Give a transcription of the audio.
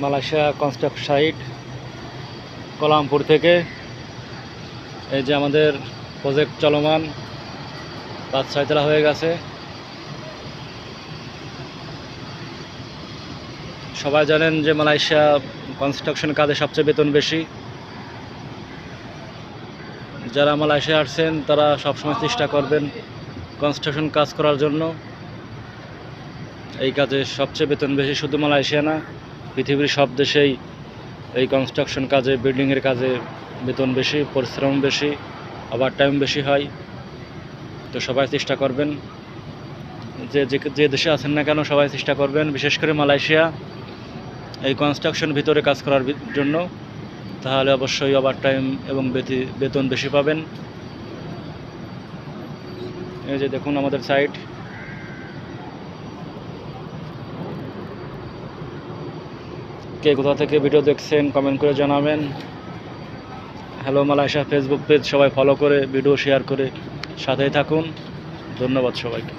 Malaysia construct site কলামপুর থেকে। এই যে আমাদের প্রজেক্ট চলমান পাঁচ ছয়তলা হয়ে গেছে। সবাই জানেন যে মালয়েশিয়া কনস্ট্রাকশন কাজে সবচেয়ে বেতন বেশি। যারা মালয়েশিয়া আসছেন, তারা সবসময় চেষ্টা করবেন কনস্ট্রাকশন কাজ করার জন্য। এই কাজে সবচেয়ে বেতন বেশি শুধু মালয়েশিয়া না পৃথিবীর সব দেশেই এই কনস্ট্রাকশন কাজে বিল্ডিংয়ের কাজে বেতন বেশি, পরিশ্রম বেশি, আবার টাইম বেশি হয়। তো সবাই চেষ্টা করবেন। যে, যে- যে দেশে আছেন না কেন সবাই চেষ্টা করবেন। বিশেষ করে মালয়েশিয়া, এই কনস্ট্রাকশন ভিতরে কাজ করার জন্য। তাহলে অবশ্যই ওভার টাইম এবং বেতন বেশি পাবেন। এই যে দেখুন আমাদের সাইট কে কোথা থেকে ভিডিও দেখছেন কমেন্ট করে জানাবেন। হ্যালো মালয়েশিয়া ফেসবুক পেজ সবাই ফলো করে ভিডিও শেয়ার করে সাথেই থাকুন। ধন্যবাদ সবাইকে।